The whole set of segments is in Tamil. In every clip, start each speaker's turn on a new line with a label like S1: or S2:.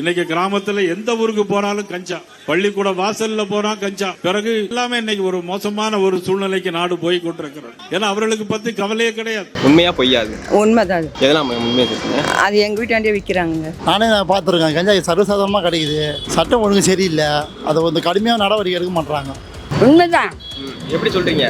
S1: இன்னைக்கு கிராமத்துல எந்த ஊருக்கு போனாலும் கஞ்சா. பள்ளிக்கூட வாசல்ல போனா கஞ்சா. பிறகு எல்லாமே இன்னைக்கு ஒரு மோசமான ஒரு சூழ்நிலைக்கு நாடு போய் கொண்டிருக்கிறது. ஏன்னா அவர்களுக்கு பத்தி கவலையே கிடையாது.
S2: உண்மையா பொய்யாது?
S3: உண்மைதான். அது
S2: எதெல்லாம் உண்மையா
S3: அது எங்கள் வீட்டாண்டே விற்கிறாங்க
S4: நானே நான் பார்த்துருக்கேன். கஞ்சா சர்வசாதாரணமாக கிடைக்குது. சட்டம் ஒழுங்கு சரியில்லை. அதை வந்து கடுமையாக நடவடிக்கை எடுக்க மாட்டாங்க
S3: உண்மைதான்.
S2: எப்படி சொல்றீங்க?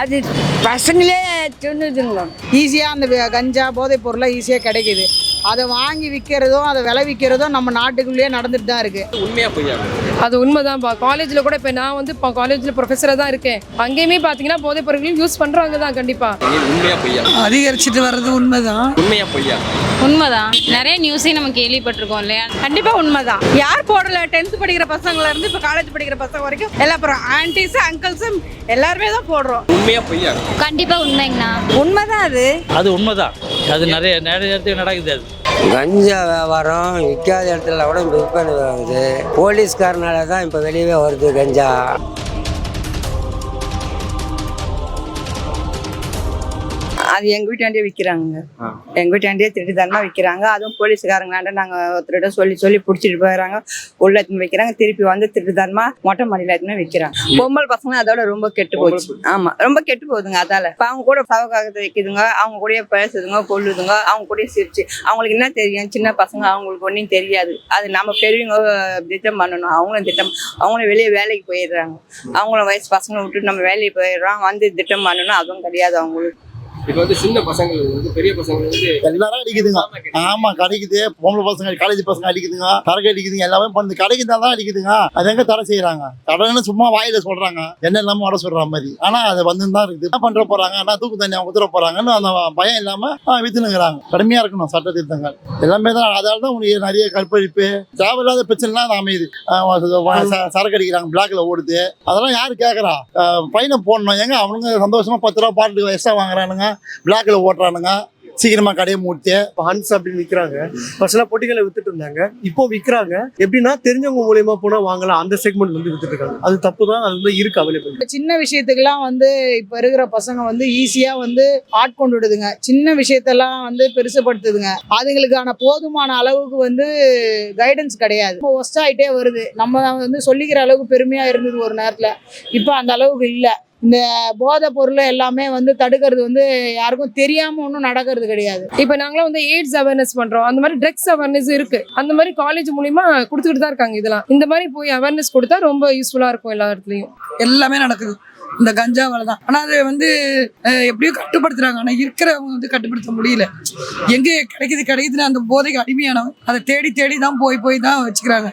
S3: அது பசங்களே சொன்னதுங்களோ
S5: ஈஸியாக அந்த கஞ்சா போதைப் பொருளாக ஈஸியாக கிடைக்குது. அதை வாங்கி விற்கிறதும் அதை விளைவிக்கிறதும் நம்ம நாட்டுக்குள்ளேயே நடந்துட்டு தான் இருக்குது
S2: உண்மையா பொய்யா?
S6: அது உண்மைதான்ப்பா காலேஜில் கூட இப்போ நான் வந்து இப்போ காலேஜில் ப்ரொஃபஸராக தான் இருக்கேன். அங்கேயுமே பார்த்தீங்கன்னா போதைப் பொருட்கள் யூஸ் பண்ணுறாங்க தான் கண்டிப்பாக
S2: உண்மையா பொய்யா?
S5: அதிகரிச்சிட்டு வர்றது உண்மைதான்.
S2: உண்மையா பொய்யா?
S7: உண்மைதான். நிறைய நியூஸே நம்ம கேள்விப்பட்டிருக்கோம் இல்லையா?
S5: கண்டிப்பா உண்மைதான். யார் போடல? டென்த் படிக்கிற பசங்கள்ல இருந்து இப்போ காலேஜ் படிக்கிற பசங்க வரைக்கும் எல்லா அப்புறம் ஆன்டிஸ் அங்கிள்ஸும் எல்லாருமே தான் போடுறோம்.
S2: உண்மையா பொய்யா?
S7: கண்டிப்பா உண்மைங்கண்ணா.
S5: உண்மைதான் அது.
S8: அது உண்மைதான். அது நிறைய நிறைய இடத்துல நடக்குது அது.
S9: கஞ்சா வியாபாரம் விற்காத இடத்துல கூட விற்பனை ஆகுது போலீஸ்காரனால தான் இப்போ வெளியவே வருது கஞ்சா.
S3: அது எங்கள் வீட்டாண்டே விற்கிறாங்க எங்கள் வீட்டாண்டே திருட்டுத்தனமாக விற்கிறாங்க அதுவும் போலீஸ்காரங்களாண்ட நாங்கள் ஒருத்தரிடம் சொல்லி சொல்லி பிடிச்சிட்டு போயிடுறாங்க உள்ள எடுத்துன்னு வைக்கிறாங்க. திருப்பி வந்து திருட்டுத்தனமாக மொட்டை மாடியில் எடுத்துன்னு விற்கிறாங்க பொம்பளை பசங்க அதோட ரொம்ப கெட்டு போச்சு. ஆமாம் ரொம்ப கெட்டு போகுதுங்க அதால. இப்போ அவங்க கூட சவகாகத்தை வைக்குதுங்க. அவங்க கூடயே பேசுதுங்க கொள்ளுதுங்க அவங்க கூடயே சிரிச்சு. அவங்களுக்கு என்ன தெரியும்? சின்ன பசங்க அவங்களுக்கு ஒன்றும் தெரியாது. அது நம்ம பெரியவங்க திட்டம் பண்ணணும். அவங்களும் திட்டம். அவங்களும் வெளியே வேலைக்கு போயிடுறாங்க. அவங்களும் வயசு பசங்களை விட்டுட்டு நம்ம வேலைக்கு போயிடுறோம். வந்து திட்டம் பண்ணணும். அதுவும் கிடையாது அவங்களுக்கு.
S2: இப்போ வந்து சின்ன பசங்கள் வந்து பெரிய பசங்க வந்து
S4: எல்லாரும் அடிக்குதுங்க. ஆமா கிடைக்குது. பொம்பளை பசங்க காலேஜ் பசங்க அடிக்குதுங்க. தரகு அடிக்குதுங்க. எல்லாமே பண்ணுது கடைக்கு தான் அடிக்குதுங்க. அது எங்க தடை செய்யறாங்க தடைன்னு சும்மா வாயில சொல்றாங்க. என்ன இல்லாம வர சொல்ற மாதிரி. ஆனா அது வந்து தான் இருக்குது. என்ன பண்ற போறாங்க? ஆனா தூக்கு தண்ணி அவங்க உத்தர போறாங்கன்னு அந்த பயம் இல்லாம வித்துனுங்கிறாங்க கடுமையா இருக்கணும் சட்ட திருத்தங்கள். எல்லாமே தான் அதால தான் உங்களுக்கு நிறைய கற்பழிப்பு. தேவையில்லாத பிரச்சனைலாம் அமையுது. சரக்கு அடிக்கிறாங்க பிளாக்ல ஓடுது. அதெல்லாம் யாரு கேக்குறா? பையனை போடணும். எங்க? அவனுங்க சந்தோஷமா பத்து ரூபா பாட்டுக்கு எக்ஸ்ட்ரா வாங்குறானுங்க. பிளாக்ல ஓட்டுறானுங்க. சீக்கிரமா கடையை மூட்டு.
S10: ஹன்ஸ் அப்படின்னு விற்கிறாங்க ஃபர்ஸ்ட்லாம் பொட்டிகளை வித்துட்டு இருந்தாங்க. இப்போ விற்கிறாங்க எப்படின்னா தெரிஞ்சவங்க மூலியமா போனா வாங்கலாம். அந்த செக்மெண்ட் வந்து வித்துட்டு இருக்காங்க. அது தப்பு தான். அது வந்து இருக்கு அவைலபிள்
S5: சின்ன விஷயத்துக்கெல்லாம் வந்து இப்போ இருக்கிற பசங்க வந்து ஈஸியாக வந்து ஆட்கொண்டு விடுதுங்க. சின்ன விஷயத்தெல்லாம் வந்து பெருசுப்படுத்துதுங்க அதுங்களுக்கான போதுமான அளவுக்கு வந்து கைடன்ஸ் கிடையாது. இப்போ ஒஸ்ட் ஆகிட்டே வருது. நம்ம வந்து சொல்லிக்கிற அளவுக்கு பெருமையாக இருந்தது ஒரு நேரத்தில். இப்போ அந்த அளவுக்கு இல்லை. இந்த போதை பொருள் எல்லாமே வந்து தடுக்கிறது வந்து யாருக்கும் தெரியாமல் ஒன்றும் நடக்கிறது கிடையாது.
S6: இப்போ நாங்களாம் வந்து எய்ட்ஸ் அவேர்னஸ் பண்ணுறோம் அந்த மாதிரி ட்ரக்ஸ் அவேர்னஸ் இருக்கு. அந்த மாதிரி காலேஜ் மூலியமா கொடுத்துக்கிட்டு தான் இருக்காங்க இதெல்லாம். இந்த மாதிரி போய் அவேர்னஸ் கொடுத்தா ரொம்ப யூஸ்ஃபுல்லாக இருக்கும் எல்லா இடத்துலையும்.
S5: எல்லாமே நடக்குது. இந்த கஞ்சாவால தான். ஆனால் அது வந்து எப்படியோ கட்டுப்படுத்துறாங்க. ஆனால் இருக்கிறவங்க வந்து கட்டுப்படுத்த முடியல. எங்கே கிடைக்குது கிடைக்குதுன்னு அந்த போதைக்கு அடிமையானவன் அதை தேடி தேடி தான் போய் போய் தான் வச்சுக்கிறாங்க.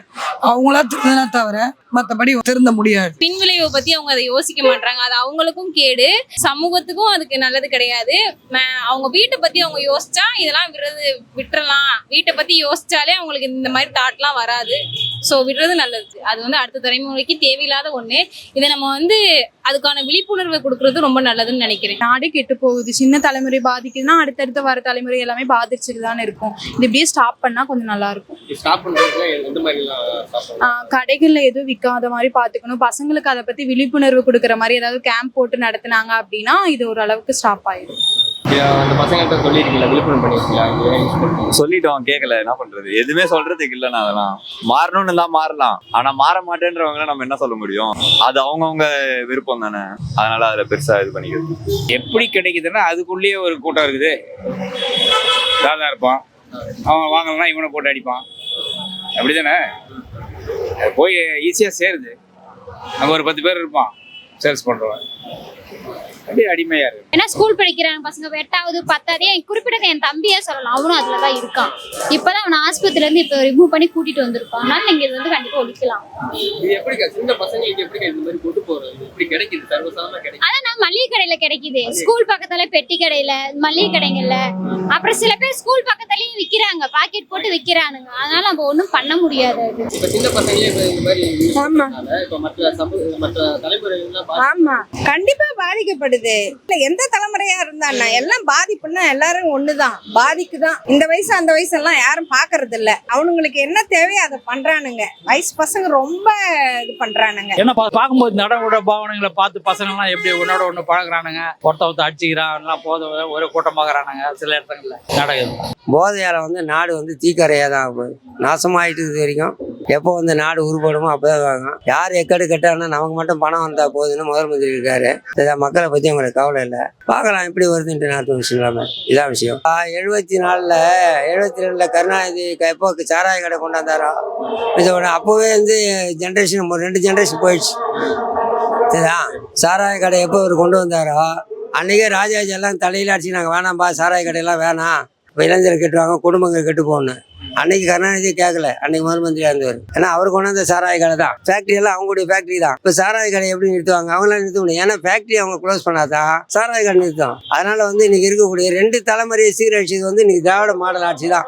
S5: அவங்களா திருந்தினா தவிர மற்றபடி திருந்த முடியாது.
S7: பின்விளைவை பத்தி அவங்க அதை யோசிக்க மாட்டாங்க அது அவங்களுக்கும் கேடு. சமூகத்துக்கும் அதுக்கு நல்லது கிடையாது. அவங்க வீட்டை பத்தி அவங்க யோசிச்சா இதெல்லாம் விடுறது விட்டுறலாம். வீட்டை பத்தி யோசிச்சாலே அவங்களுக்கு இந்த மாதிரி தாட்லாம் வராது. ஸோ விடுறது நல்லது. அது வந்து அடுத்த தலைமுறைக்கு தேவையில்லாத ஒண்ணு. இதை நம்ம வந்து அதுக்கான விழிப்புணர்வை கொடுக்கறது ரொம்ப நல்லதுன்னு நினைக்கிறேன்.
S11: நாடு கெட்டு போகுது. சின்ன தலைமுறை பாதிக்குதுன்னா அடுத்தடுத்து வர தலைமுறை எல்லாமே பாதிச்சுட்டு தானே இருக்கும். இது இப்படியே ஸ்டாப் பண்ணா கொஞ்சம் நல்லா இருக்கும். கடைகள்ல எதுவும் விற்காத மாதிரி பார்த்துக்கணும் பசங்களுக்கு அதை பத்தி விழிப்புணர்வு கொடுக்குற மாதிரி ஏதாவது கேம்ப் போட்டு நடத்துனாங்க அப்படின்னா இது ஒரு அளவுக்கு ஸ்டாப் ஆயிடும்.
S2: அந்த பசங்கள்ட்ட சொல்லியிருக்கீங்களா விழுப்புரம் பண்ணியிருக்கீங்களா
S12: சொல்லிட்டோம் கேட்கல என்ன பண்றது? எதுவுமே சொல்றதுக்கு இல்லைண்ணா அதெல்லாம். மாறணும்னு தான் மாறலாம். ஆனா மாற மாட்டேன்றவங்கள நம்ம என்ன சொல்ல முடியும்? அது அவங்கவுங்க விருப்பம் தானே. அதனால அதுல பெருசா இது பண்ணிக்கிறது.
S8: எப்படி கிடைக்குதுன்னா அதுக்குள்ளேயே ஒரு கூட்டம் இருக்குது. தாதா இருப்பான். அவன் வாங்கலன்னா இவனை போட்டு அடிப்பான். அப்படிதானே? அது போய் ஈஸியாக சேருது. அங்கே ஒரு பத்து பேர் இருப்பான். சேல்ஸ் பண்ணுறவன் அப்படியே அடிமையாக இருக்கு.
S7: ஏன்னா ஸ்கூல் படிக்கிறாங்க பசங்க எட்டாவது பத்தாவது என் குறிப்பிட்ட என் தம்பியே சொல்லலாம். அவனும் அதுல தான் இருக்கான். இப்பதான் அவன் ஆஸ்பத்திரில இருந்து இப்போ ரிமூவ் பண்ணி கூட்டிட்டு வந்திருக்கான். அதனால நீங்க இது வந்து கண்டிப்பா ஒழிக்கலாம்.
S2: இது எப்படி சின்ன பசங்களுக்கு எப்படி இந்த மாதிரி கொண்டு போறது? எப்படி கிடைக்குது? சர்வசாதாரணமா கிடைக்குது?
S7: அதான் மளிகை கடையில கிடைக்குது. ஸ்கூல் பக்கத்துல பெட்டி கடையில மளிகை கடைங்கள்ல. அப்புறம் சில பேர் ஸ்கூல் பக்கத்துலயும் விக்கிறாங்க. பாக்கெட் போட்டு விக்கிறானுங்க. அதனால நம்ம ஒண்ணும் பண்ண முடியாது
S2: இப்ப சின்ன பசங்களே இந்த மாதிரி
S5: ஆமா.
S2: இப்ப மற்ற மற்ற தலைமுறைகள்லாம் பாதி-
S5: ஆமா. கண்டிப்பா பாதிக்கப்படுது.
S13: பாதிக்கப்படுது இல்ல எந்த தலைமுறையா இருந்தா எல்லாம் பாதிப்புன்னா எல்லாரும் ஒண்ணுதான். பாதிக்குதான். இந்த வயசு அந்த வயசு எல்லாம் யாரும் பாக்குறது இல்ல அவனுங்களுக்கு என்ன தேவையோ அதை பண்றானுங்க. வயசு பசங்க ரொம்ப இது பண்றானுங்க.
S14: ஏன்னா பார்க்கும்போது நடவுட பாவனைகளை பார்த்து பசங்கள்லாம் எப்படி ஒன்னோட ஒன்று பழகுறானுங்க. ஒருத்த ஒருத்த அடிச்சுக்கிறான் எல்லாம் போதும் ஒரு கூட்டமாகறானுங்க சில இடத்துங்கள்ல. நடக்குது
S9: போதையால் வந்து நாடு வந்து தீக்கரையாக தான் நாசமாயிட்டு இது வரைக்கும் எப்போ வந்து நாடு உருப்படுமோ அப்போ வாங்கும் யார் எக்கடு கட்டானா நமக்கு மட்டும் பணம் வந்தால் போதுன்னு முதல் மந்திரி இருக்காரு. மக்களை பற்றி அவங்களுக்கு கவலை இல்லை. பார்க்கலாம் எப்படி வருதுன்ட்டு நாட்டு விஷயம் இதான் விஷயம். எழுபத்தி நாலில் எழுபத்தி ரெண்டில் கருணாநிதி க- எப்போ சாராய கடை கொண்டாந்தாரோ? இது ஒன்று அப்போவே வந்து ஜென்ரேஷன் ஒரு ரெண்டு ஜென்ரேஷன் போயிடுச்சு. சரிதா சாராய கடை எப்போ அவர் கொண்டு வந்தாரோ? அன்றைக்கே ராஜாஜி எல்லாம் தலையில் அடிச்சு நாங்கள் வேணாம்பா சாராய கடையெல்லாம் வேணாம். இப்போ இளைஞர் கெட்டுவாங்க குடும்பங்கள் கெட்டு போகணும் அன்னைக்கு கருணாநிதி கேட்கல அன்னைக்கு முதல் மந்திரியா இருந்தவர். ஏன்னா அவர் கொண்டாந்த சாராய கடை தான். ஃபேக்டரி எல்லாம் அவங்களுடைய ஃபேக்டரி தான். இப்போ சாராய கடை எப்படி நிறுத்துவாங்க? அவங்களாம் நிறுத்த முடியும் ஏன்னா ஃபேக்டரி அவங்க க்ளோஸ் பண்ணாதான் சாராய கடை நிறுத்தம் அதனால வந்து இன்னைக்கு இருக்கக்கூடிய ரெண்டு தலைமுறையை சீரழிச்சது வந்து இன்னைக்கு திராவிட மாடல் ஆட்சி தான்.